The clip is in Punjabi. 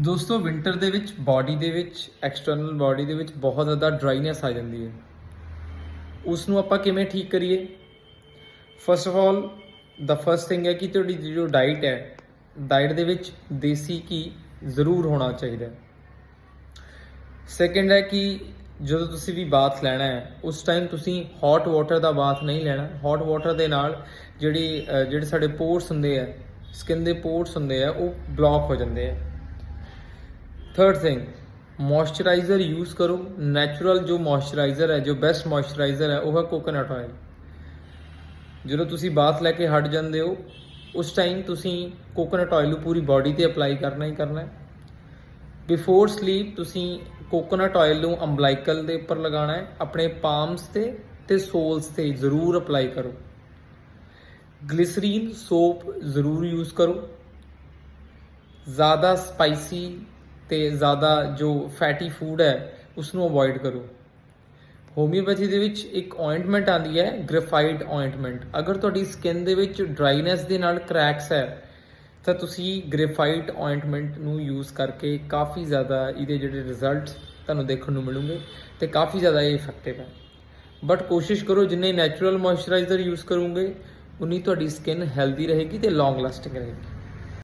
ਦੋਸਤੋ ਵਿంటర్ ਦੇ ਵਿੱਚ ਬਾਡੀ ਦੇ ਵਿੱਚ ਐਕਸਟਰਨਲ ਬਾਡੀ ਦੇ ਵਿੱਚ ਬਹੁਤ ਜ਼ਿਆਦਾ ਡਰਾਈਨੈਸ ਆ ਜਾਂਦੀ ਹੈ। ਉਸ ਨੂੰ ਆਪਾਂ ਕਿਵੇਂ ਠੀਕ ਕਰੀਏ? First of all the first thing ਹੈ ਕਿ ਤੁਹਾਡੀ ਜੋ ਡਾਈਟ ਹੈ ਡਾਈਟ ਦੇ ਵਿੱਚ ਦੇਸੀ ਘੀ ਜ਼ਰੂਰ ਹੋਣਾ ਚਾਹੀਦਾ ਹੈ। ਸੈਕੰਡ ਹੈ ਕਿ ਜਦੋਂ ਤੁਸੀਂ ਵੀ ਬਾਥ ਲੈਣਾ ਹੈ, ਉਸ ਟਾਈਮ ਤੁਸੀਂ ਹੌਟ ਵਾਟਰ ਦਾ ਬਾਥ ਨਹੀਂ ਲੈਣਾ। ਹੌਟ ਵਾਟਰ ਦੇ ਨਾਲ ਜਿਹੜੀ ਜਿਹੜੇ ਸਾਡੇ ਪੋਰਸ ਹੁੰਦੇ ਆ ਸਕਿਨ ਦੇ ਪੋਰਸ ਹੁੰਦੇ ਆ ਉਹ ਬਲੌਕ ਹੋ ਜਾਂਦੇ ਆ ਥਰਡ ਥਿੰਗ ਮੋਇਸਚਰਾਈਜ਼ਰ ਯੂਜ਼ ਕਰੋ ਨੈਚੁਰਲ ਜੋ ਮੋਇਸਚਰਾਈਜ਼ਰ ਹੈ ਜੋ ਬੈਸਟ ਮੋਇਸਚਰਾਈਜ਼ਰ ਹੈ ਉਹ ਹੈ ਕੋਕੋਨਟ ਆਇਲ ਜਦੋਂ ਤੁਸੀਂ ਬਾਥ ਲੈ ਕੇ ਹਟ ਜਾਂਦੇ ਹੋ, ਉਸ ਟਾਈਮ ਤੁਸੀਂ ਕੋਕੋਨਟ ਆਇਲ ਨੂੰ ਪੂਰੀ ਬਾਡੀ ਤੇ ਅਪਲਾਈ ਕਰਨਾ ਹੀ ਕਰਨਾ ਹੈ। ਬਿਫੋਰ ਸਲੀਪ ਤੁਸੀਂ ਕੋਕੋਨਟ ਆਇਲ ਨੂੰ ਅੰਬਲਾਈਕਲ ਦੇ ਉੱਪਰ ਲਗਾਉਣਾ ਹੈ, ਆਪਣੇ ਪਾਮਸ ਤੇ ਤੇ ਸੋਲਸ ਤੇ ਜ਼ਰੂਰ ਅਪਲਾਈ ਕਰੋ। ਗਲਿਸਰੀਨ ਸੋਪ ਜ਼ਰੂਰ ਯੂਜ਼ ਕਰੋ। ਜ਼ਿਆਦਾ ਸਪਾਈਸੀ ਤੇ ਜ਼ਿਆਦਾ ਜੋ ਫੈਟੀ ਫੂਡ ਹੈ ਉਸ ਨੂੰ ਅਵੋਇਡ ਕਰੋ। ਹੋਮਿਓਪੈਥੀ ਦੇ ਵਿੱਚ ਇੱਕ ਆਇੰਟਮੈਂਟ ਆਂਦੀ ਹੈ ਗ੍ਰੇਫਾਈਡ ਆਇੰਟਮੈਂਟ ਅਗਰ ਤੁਹਾਡੀ ਸਕਿਨ ਦੇ ਵਿੱਚ ਡਰਾਈਨੈਸ ਦੇ ਨਾਲ ਕ੍ਰੈਕਸ ਹੈ, ਤਾਂ ਤੁਸੀਂ ਗ੍ਰੇਫਾਈਟ ਆਇੰਟਮੈਂਟ ਨੂੰ ਯੂਜ਼ ਕਰਕੇ ਕਾਫੀ ਜ਼ਿਆਦਾ ਇਹਦੇ ਜਿਹੜੇ ਰਿਜ਼ਲਟਸ ਤੁਹਾਨੂੰ ਦੇਖਣ ਨੂੰ ਮਿਲਣਗੇ ਤੇ ਕਾਫੀ ਜ਼ਿਆਦਾ ਇਹ ਇਫੈਕਟਿਵ ਹੈ। ਬਟ ਕੋਸ਼ਿਸ਼ ਕਰੋ ਜਿੰਨੇ ਨੈਚੁਰਲ ਮੋਇਸਚਰਾਈਜ਼ਰ ਯੂਜ਼ ਕਰੋਗੇ, ਉਨੀ ਤੁਹਾਡੀ ਸਕਿਨ ਹੈਲਦੀ ਰਹੇਗੀ ਤੇ ਲੌਂਗ ਲਾਸਟਿੰਗ ਰਹੇਗੀ।